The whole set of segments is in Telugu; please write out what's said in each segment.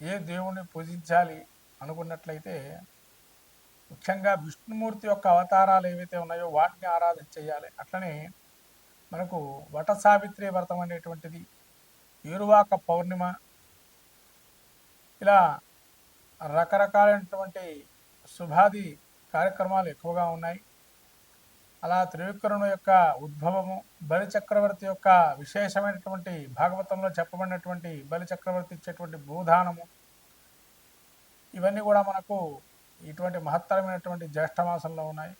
ఏ దేవుణ్ణి పూజించాలి అనుకున్నట్లయితే ముఖ్యంగా విష్ణుమూర్తి యొక్క అవతారాలు ఏవైతే ఉన్నాయో వాటిని ఆరాధన చేయాలి. అట్లనే మనకు వట సావిత్రి వ్రతం అనేటువంటిది ఏరువాక పౌర్ణిమ ఇలా రకరకాలైనటువంటి శుభాది కార్యక్రమాలు ఎక్కువగా ఉన్నాయి. అలా త్రివిక్రముడు యొక్క ఉద్భవము బలి చక్రవర్తి యొక్క విశేషమైనటువంటి భాగవతంలో చెప్పబడినటువంటి బలి చక్రవర్తి ఇచ్చేటువంటి భూదానము ఇవన్నీ కూడా మనకు ఇటువంటి మహత్తరమైనటువంటి జ్యేష్ఠమాసంలో ఉన్నాయి.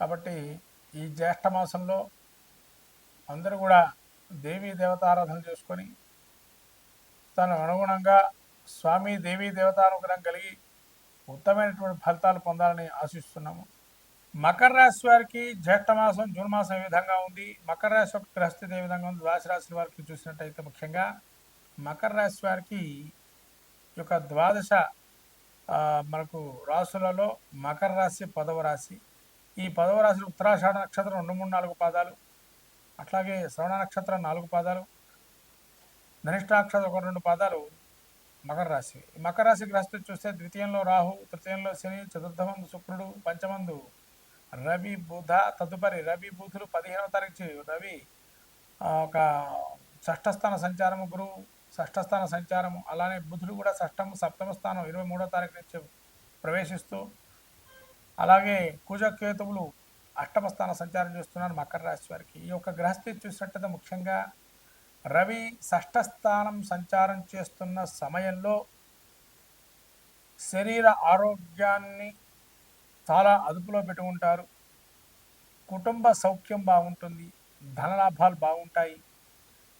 కాబట్టి ఈ జ్యేష్ఠమాసంలో అందరూ కూడా దేవీ దేవతారాధన చేసుకొని తను అనుగుణంగా స్వామి దేవీ దేవతానుగ్రహం కలిగి ఉత్తమైనటువంటి ఫలితాలు పొందాలని ఆశిస్తున్నాము. మకర రాశి వారికి జ్యేష్ఠ మాసం జూన్ మాసం ఏ విధంగా ఉంది? మకర రాశి యొక్క గ్రహస్థితి ఏ విధంగా ఉంది? ద్వాదశ రాశి వారికి చూసినట్టయితే ముఖ్యంగా మకర రాశి వారికి యొక్క ద్వాదశ మనకు రాశులలో మకర రాశి పదవ రాశి. ఈ పదవ రాశి ఉత్తరాషాఢ నక్షత్రం రెండు మూడు నాలుగు పాదాలు. అట్లాగే శ్రవణ నక్షత్రం నాలుగు పాదాలు. ధనిష్ట నక్షత్రం ఒక రెండు పాదాలు మకర రాశి మకర రాశి గ్రహస్థితి చూస్తే ద్వితీయంలో రాహు తృతీయంలో శని చతుర్థమందు శుక్రుడు పంచమందు రవి బుధ తదుపరి రవి బుధులు పదిహేనవ తారీఖు రవి ఒక షష్ఠస్థాన సంచారము గురువు షష్ఠస్థాన సంచారము అలానే బుధుడు కూడా షష్టము సప్తమ స్థానం ఇరవై మూడో తారీఖు నుంచి ప్రవేశిస్తూ అలాగే కుజకేతువులు అష్టమ స్థాన సంచారం చేస్తున్నారు మకర రాశి వారికి. ఈ యొక్క గ్రహస్థితి చూసినట్టయితే ముఖ్యంగా రవి షష్ఠ స్థానం సంచారం చేస్తున్న సమయంలో శరీర ఆరోగ్యాన్ని చాలా అదుపులో పెట్టుకుంటారు. కుటుంబ సౌఖ్యం బాగుంటుంది. ధనలాభాలు బాగుంటాయి.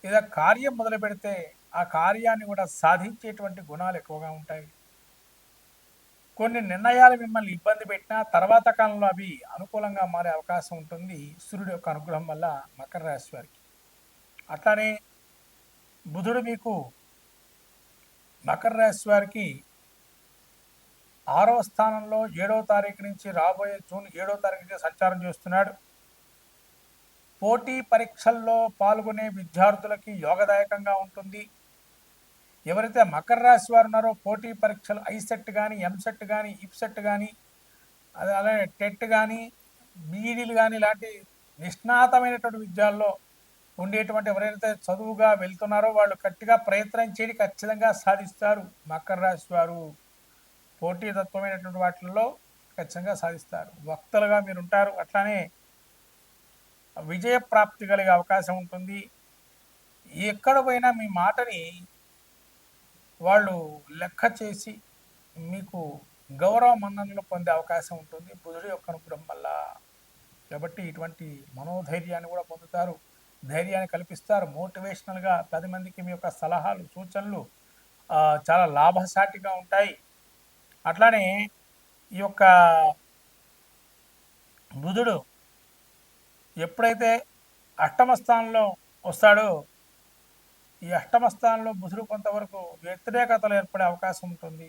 లేదా కార్యం మొదలు పెడితే ఆ కార్యాన్ని కూడా సాధించేటువంటి గుణాలు ఎక్కువగా ఉంటాయి. కొన్ని నిర్ణయాలు మిమ్మల్ని ఇబ్బంది పెట్టినా తర్వాత కాలంలో అవి అనుకూలంగా మారే అవకాశం ఉంటుంది. సూర్యుడు యొక్క అనుగ్రహం వల్ల మకర రాశి వారికి. అట్లానే బుధుడు మీకు మకర రాశి వారికి ఆరవ స్థానంలో ఏడవ తారీఖు నుంచి రాబోయే జూన్ ఏడవ తారీఖు నుంచి సంచారం చేస్తున్నాడు. పోటీ పరీక్షల్లో పాల్గొనే విద్యార్థులకి యోగదాయకంగా ఉంటుంది. ఎవరైతే మకర రాశి వారు ఉన్నారో పోటీ పరీక్షలు ఐసెట్ కానీ ఎంసెట్ కానీ ఇప్సెట్ కానీ అది అలాగే టెట్ కానీ బీఈడీలు కానీ ఇలాంటి నిష్ణాతమైనటువంటి విద్యాల్లో ఉండేటువంటి ఎవరైతే చదువుగా వెళ్తున్నారో వాళ్ళు గట్టిగా ప్రయత్నం చేయడానికి ఖచ్చితంగా సాధిస్తారు మకర రాశి వారు. పోటీతత్వమైనటువంటి వాటిల్లో ఖచ్చితంగా సాధిస్తారు. వక్తలుగా మీరు ఉంటారు అట్లానే విజయ ప్రాప్తి కలిగే అవకాశం ఉంటుంది. ఎక్కడ పోయినా మీ మాటని వాళ్ళు లెక్క చేసి మీకు గౌరవ మన్ననలు పొందే అవకాశం ఉంటుంది. బుధుడి యొక్క అనుగ్రహం వల్ల. కాబట్టి ఇటువంటి మనోధైర్యాన్ని కూడా పొందుతారు. ధైర్యాన్ని కల్పిస్తారు. మోటివేషనల్గా పది మందికి మీ యొక్క సలహాలు సూచనలు చాలా లాభసాటిగా ఉంటాయి. అట్లానే ఈ యొక్క బుధుడు ఎప్పుడైతే అష్టమ స్థానంలో వస్తాడో ఈ అష్టమ స్థానంలో బుధుడు కొంతవరకు వ్యతిరేకతలు ఏర్పడే అవకాశం ఉంటుంది.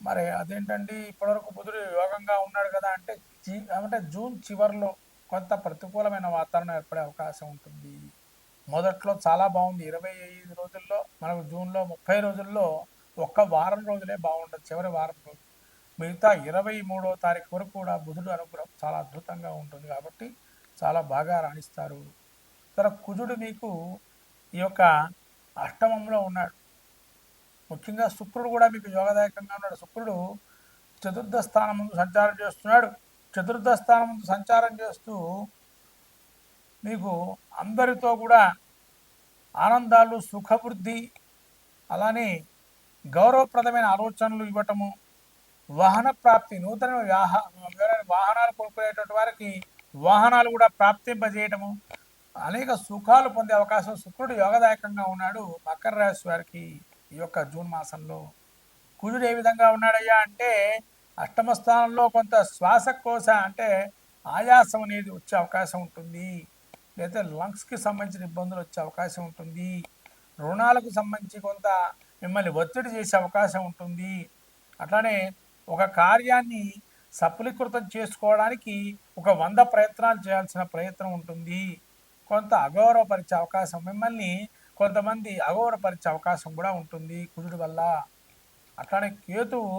మరి అదేంటండి? ఇప్పటివరకు బుధుడు యోగంగా ఉన్నాడు కదా అంటే జీ అంటే జూన్ చివరిలో కొంత ప్రతికూలమైన వాతావరణం ఏర్పడే అవకాశం ఉంటుంది. మొదట్లో చాలా బాగుంది. ఇరవై ఐదు రోజుల్లో మనకు జూన్లో ముప్పై రోజుల్లో ఒక్క వారం రోజులే బాగుండదు. చివరి వారం రోజు. మిగతా ఇరవై మూడో తారీఖు వరకు కూడా బుధుడు అనుగ్రహం చాలా అద్భుతంగా ఉంటుంది కాబట్టి చాలా బాగా రాణిస్తారు. తర్వాత కుజుడు మీకు ఈ యొక్క అష్టమంలో ఉన్నాడు. ముఖ్యంగా శుక్రుడు కూడా మీకు యోగదాయకంగా ఉన్నాడు. శుక్రుడు చతుర్థ స్థానం ముందు సంచారం చేస్తున్నాడు. చతుర్థ స్థానం ముందు సంచారం చేస్తూ మీకు అందరితో కూడా ఆనందాలు సుఖవృద్ధి అలానే గౌరవప్రదమైన ఆలోచనలు ఇవ్వటము వాహన ప్రాప్తి నూతన వాహనాలు కొనుక్కునేటువంటి వారికి వాహనాలు కూడా ప్రాప్తింపజేయటము అనేక సుఖాలు పొందే అవకాశం శుక్రుడు యోగదాయకంగా ఉన్నాడు. మకర రాశి వారికి ఈ యొక్క జూన్ మాసంలో కుజుడు ఏ విధంగా ఉన్నాడయ్యా అంటే అష్టమ స్థానంలో కొంత శ్వాసకోశ అంటే ఆయాసం అనేది వచ్చే అవకాశం ఉంటుంది. లేదా లంగ్స్కి సంబంధించిన ఇబ్బందులు వచ్చే అవకాశం ఉంటుంది. రుణాలకు సంబంధించి కొంత మిమ్మల్ని ఒత్తిడి చేసే అవకాశం ఉంటుంది. అట్లానే ఒక కార్యాన్ని సఫలీకృతం చేసుకోవడానికి ఒక వంద ప్రయత్నాలు చేయాల్సిన ప్రయత్నం ఉంటుంది. కొంత అగౌరవపరిచే అవకాశం మిమ్మల్ని కొంతమంది అగౌరవపరిచే అవకాశం కూడా ఉంటుంది కుజుడి వల్ల. అట్లానే కేతువు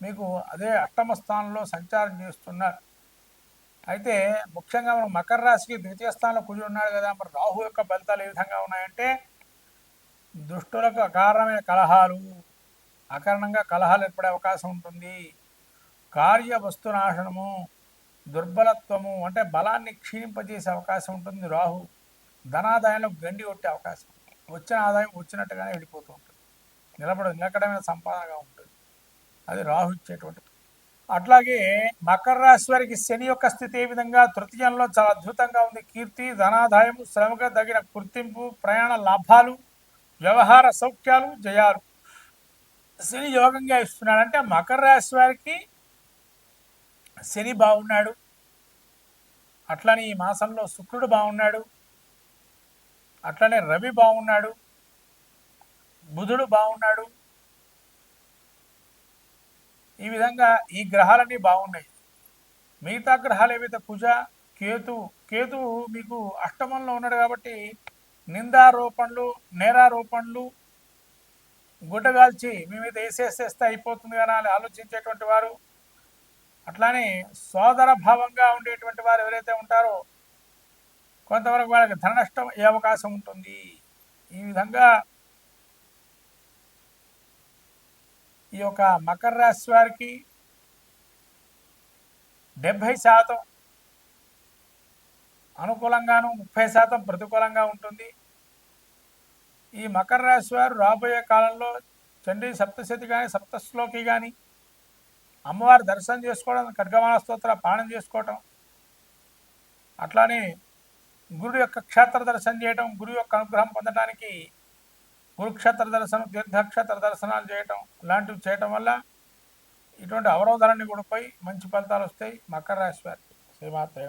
మీకు అదే అష్టమ స్థానంలో సంచారం చేస్తున్నారు. అయితే ముఖ్యంగా మనం మకర రాశికి ద్వితీయ స్థానంలో కుజుడు ఉన్నాడు కదా మరి రాహు యొక్క ఫలితాలు ఏ విధంగా ఉన్నాయంటే దుష్టులకు అకారణమైన కలహాలు అకారణంగా కలహాలు ఏర్పడే అవకాశం ఉంటుంది. కార్య వస్తు నాశనము దుర్బలత్వము అంటే బలాన్ని క్షీణింపజేసే అవకాశం ఉంటుంది. రాహు ధనాదాయంలో గండి కొట్టే అవకాశం. వచ్చిన ఆదాయం వచ్చినట్టుగానే వెళ్ళిపోతూ ఉంటుంది. నిలబడ నిలకడమైన సంపాదనగా ఉంటుంది. అది రాహు ఇచ్చేటువంటి అట్లాగే మకర రాశి వారికి శని యొక్క స్థితి ఏ విధంగా? తృతీయంలో చాలా అద్భుతంగా ఉంది. కీర్తి ధనాదాయము శ్రమకు తగిన గుర్తింపు ప్రయాణ లాభాలు వ్యవహార సౌఖ్యాలు జయాలు. శని యోగంగా ఇస్తున్నాడు అంటే మకర రాశి వారికి శని బాగున్నాడు అట్లనే ఈ మాసంలో శుక్రుడు బాగున్నాడు అట్లనే రవి బాగున్నాడు బుధుడు బాగున్నాడు ఈ విధంగా ఈ గ్రహాలన్నీ బాగున్నాయి మిగతా గ్రహాలు ఏవైతే కుజ కేతు కేతువు మీకు అష్టమంలో ఉన్నాడు కాబట్టి నిందారోపణలు నేరారోపణలు గుడ్డగాల్చి మీ మీద వేసేసేస్తే అయిపోతుంది కదా అని ఆలోచించేటువంటి వారు అట్లానే సోదర భావంగా ఉండేటువంటి వారు ఎవరైతే ఉంటారో కొంతవరకు వాళ్ళకి ధన నష్టం అయ్యే అవకాశం ఉంటుంది? ఈ విధంగా ఈ యొక్క మకర రాశి వారికి డెబ్భై శాతం అనుకూలంగాను ముప్పై శాతం ప్రతికూలంగా ఉంటుంది. ఈ మకర రాశి వారు రాబోయే కాలంలో చండీ సప్తశతి కానీ సప్తశ్లోకి కానీ అమ్మవారి దర్శనం చేసుకోవడం ఖడ్గమాన స్తోత్ర పానం చేసుకోవటం అట్లానే గురుడు యొక్క క్షేత్ర దర్శనం చేయటం గురు యొక్క అనుగ్రహం పొందడానికి కురుక్షేత్ర దర్శనం తీర్థక్షేత్ర దర్శనాలు చేయటం ఇలాంటివి చేయటం వల్ల ఇటువంటి అవరోధాలన్నీ కూడా పోయి మంచి ఫలితాలు వస్తాయి మకర రాశి వారికి. శ్రీమాత్రేణ